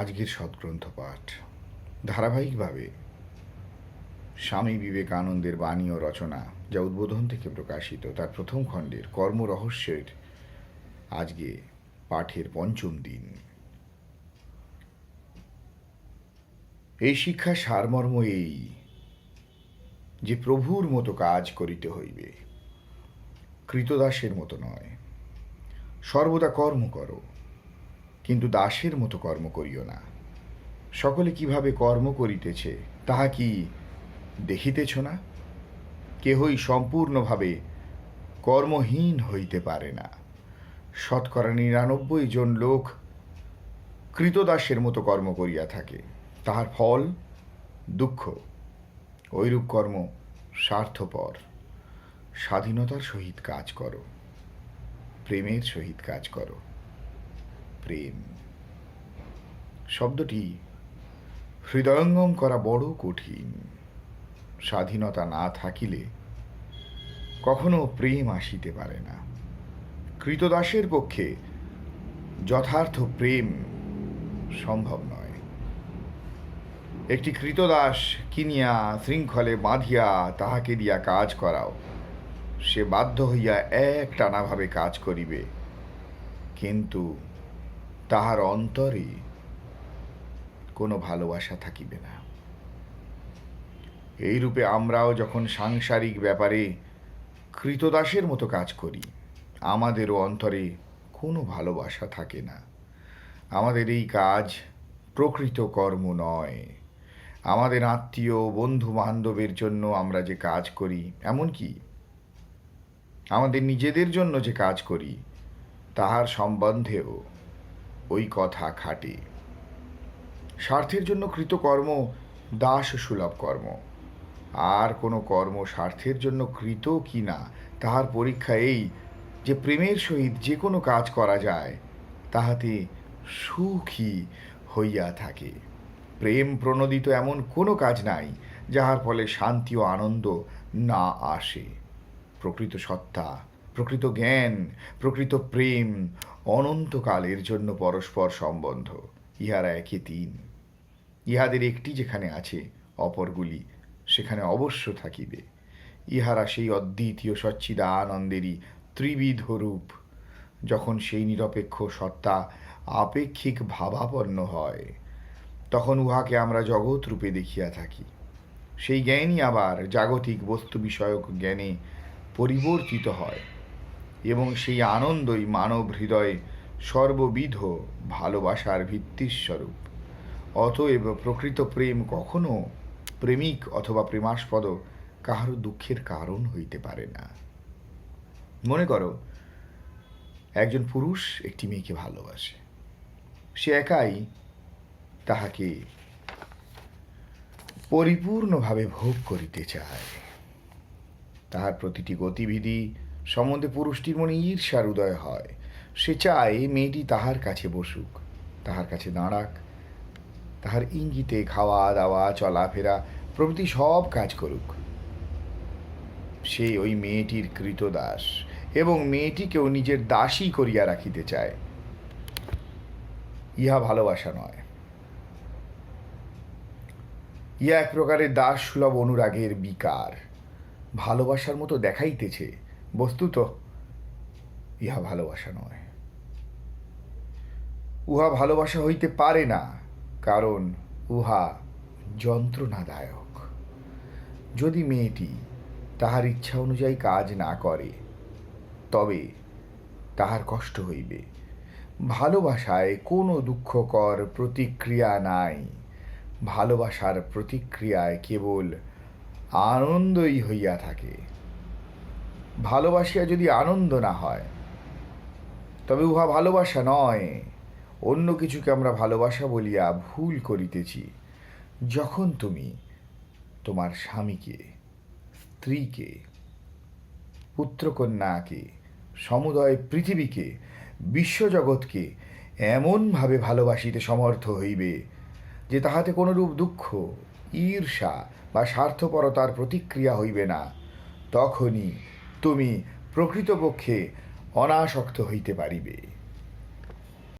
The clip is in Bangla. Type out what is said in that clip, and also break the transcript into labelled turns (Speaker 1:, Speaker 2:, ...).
Speaker 1: আজকের সৎগ্রন্থ পাঠ ধারাবাহিকভাবে স্বামী বিবেকানন্দের বাণী ও রচনা যা উদ্বোধন থেকে প্রকাশিত, তার প্রথম খণ্ডের কর্মরহস্যের আজকে পাঠের পঞ্চম দিন। এই শিক্ষা সারমর্ম এই যে প্রভুর মতো কাজ করিতে হইবে, কৃতদাসের মতো নয়। সর্বদা কর্ম করো। কিন্তু দাসের মতো কর্ম করিও না। সকলে কীভাবে কর্ম করিতেছে, তাহা কি দেখিতেছ না? কেহই সম্পূর্ণভাবে কর্মহীন হইতে পারে না। শতকরা নিরানব্বই জন লোক কৃতদাসের মতো কর্ম করিয়া থাকে। তাহার ফল, দুঃখ, ঐরূপ কর্ম স্বার্থপর। স্বাধীনতার সহিত কাজ করো, প্রেমের সহিত কাজ করো। প্রেম। শব্দটি হৃদয়ঙ্গম করা বড় কঠিন। স্বাধীনতা না থাকিলে কখনো প্রেম আসিতে পারে না। কৃতদাসের পক্ষে যথার্থ প্রেম সম্ভব নয়। একটি কৃতদাস কিনিয়া, শৃঙ্খলে বাঁধিয়া তাহাকে দিয়া কাজ করাও, সে বাধ্য হইয়া এক টানাভাবে কাজ করিবে। কিন্তু তাহার অন্তরে কোনো ভালোবাসা থাকিবে না। এই রূপে আমরাও যখন সাংসারিক ব্যাপারে কৃতদাসের মতো কাজ করি, আমাদেরও অন্তরে কোনো ভালোবাসা থাকে না। আমাদের এই কাজ প্রকৃত কর্ম নয়। আমাদের আত্মীয় বন্ধু বান্ধবের জন্য আমরা যে কাজ করি এমনকি আমাদের নিজেদের জন্য যে কাজ করি, তাহার সম্বন্ধেও ওই কথা খাটে। স্বার্থের জন্য কৃতকর্ম, দাস সুলভ কর্ম। আর কোনো কর্ম স্বার্থের জন্য কৃত কি না, তাহার পরীক্ষা এই যে প্রেমের সহিত যে কোনো কাজ করা যায়, তাহাতে সুখী হইয়া থাকে। প্রেম প্রণোদিত এমন কোনো কাজ নাই, যাহার ফলে শান্তি ও আনন্দ না আসে। প্রকৃত সত্তা, প্রকৃত জ্ঞান, প্রকৃত প্রেম অনন্তকালের জন্য পরস্পর সম্বন্ধ, ইহারা একে তিন। ইহাদের একটি যেখানে আছে, অপরগুলি সেখানে অবশ্য থাকিবে। ইহারা সেই অদ্বিতীয় সচ্চিদানন্দেরই ত্রিবিধ রূপ যখন সেই নিরপেক্ষ সত্তা আপেক্ষিক ভাবাপন্ন হয়, তখন উহাকে আমরা জগৎ রূপে দেখিয়া থাকি। সেই জ্ঞানই আবার জাগতিক বস্তু বিষয়ক জ্ঞানে পরিবর্তিত হয়। এবং সেই আনন্দই মানব হৃদয়ে সর্ববিধ ভালোবাসার ভিত্তিস্বরূপ। অতএব প্রকৃত প্রেম কখনো প্রেমিক অথবা প্রেমাস্পদ কাহারও দুঃখের কারণ হইতে পারে না। মনে করো, একজন পুরুষ একটি মেয়েকে ভালোবাসে। সে একাই তাহাকে পরিপূর্ণভাবে ভোগ করিতে চায়। তাহার প্রতিটি গতিবিধি সম্বন্ধে পুরুষটির মনে ঈর্ষার উদয় হয়। সে চায় মেয়েটি তাহার কাছে বসুক, তাহার কাছে দাঁড়াক, তাহার ইঙ্গিতে খাওয়া দাওয়া, চলাফেরা, প্রভৃতি সব কাজ করুক। সে ওই মেয়েটির কৃতদাস এবং মেয়েটিকেও নিজের দাসী করিয়া রাখিতে চায়। ইহা ভালোবাসা নয়। ইহা এক প্রকারের দাস সুলভ অনুরাগের বিকার। ভালোবাসার মতো দেখাইতেছে বস্তুত ইহা ভালোবাসা নয়। উহা ভালোবাসা হইতে পারে না, কারণ উহা যন্ত্রণাদায়ক। যদি মেয়েটি তাহার ইচ্ছা অনুযায়ী কাজ না করে, তবে তাহার কষ্ট হইবে। ভালোবাসায় কোনো দুঃখকর প্রতিক্রিয়া নাই। ভালোবাসার প্রতিক্রিয়ায় কেবল আনন্দই হইয়া থাকে। ভালোবাসিয়া যদি আনন্দ না হয়, তবে উহা ভালোবাসা নয়। অন্য কিছুকে আমরা ভালোবাসা বলিয়া ভুল করিতেছি। যখন তুমি তোমার স্বামীকে, স্ত্রীকে, পুত্রকন্যাকে, সমুদয় পৃথিবীকে, বিশ্বজগৎকে এমনভাবে ভালোবাসিতে সমর্থ হইবে যে তাহাতে কোনরূপ দুঃখ, ঈর্ষা বা স্বার্থপরতার প্রতিক্রিয়া হইবে না, তখনই তুমি প্রকৃতপক্ষে অনাসক্ত হইতে পারিবে।